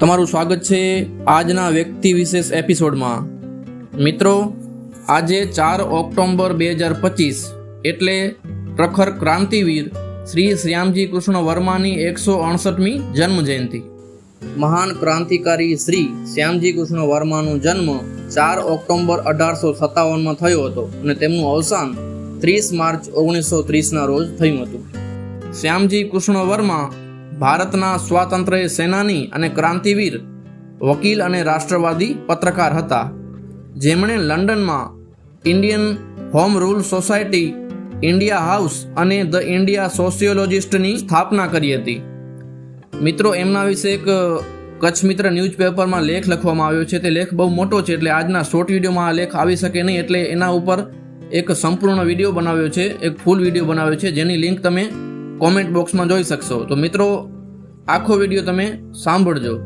તમારું સ્વાગત છે આજના વ્યક્તિ વિશેષ એપિસોડમાં. મિત્રો, આજે ચાર ઓક્ટોબર બે હજાર પચીસ એટલે પ્રખર ક્રાંતિવીર શ્રી શ્યામજી કૃષ્ણ વર્માની એકસો અડસઠમી જન્મ જયંતિ મહાન ક્રાંતિકારી શ્રી શ્યામજી કૃષ્ણ વર્માનો જન્મ ચાર ઓક્ટોબર અઢારસો સત્તાવનમાં થયો હતો અને તેમનું અવસાન ત્રીસ માર્ચ ઓગણીસો ત્રીસના રોજ થયું હતું. શ્યામજી કૃષ્ણ વર્મા ભારતના સ્વાતંત્ર્ય સેનાની અને ક્રાંતિવીર વકીલ અને રાષ્ટ્રવાદી પત્રકાર હતા. જેમણે લંડનમાં Indian home rule society, India house and the India સોશિયોલોજિસ્ટની સ્થાપના કરી હતી. મિત્રો, એમના વિશે એક કચ્છ મિત્ર ન્યૂઝપેપરમાં લેખ લખવામાં આવ્યો છે. તે લેખ બહુ મોટો છે એટલે આજના શોર્ટ વિડીયોમાં આ લેખ આવી શકે નહીં. એટલે એના ઉપર એક સંપૂર્ણ વીડિયો બનાવ્યો છે. એક ફૂલ વીડિયો બનાવ્યો છે. જેની લિંક તમે કોમેન્ટ બોક્સમાં જોઈ શકશો. તો મિત્રો આખો વીડિયો તમે સાંભળજો.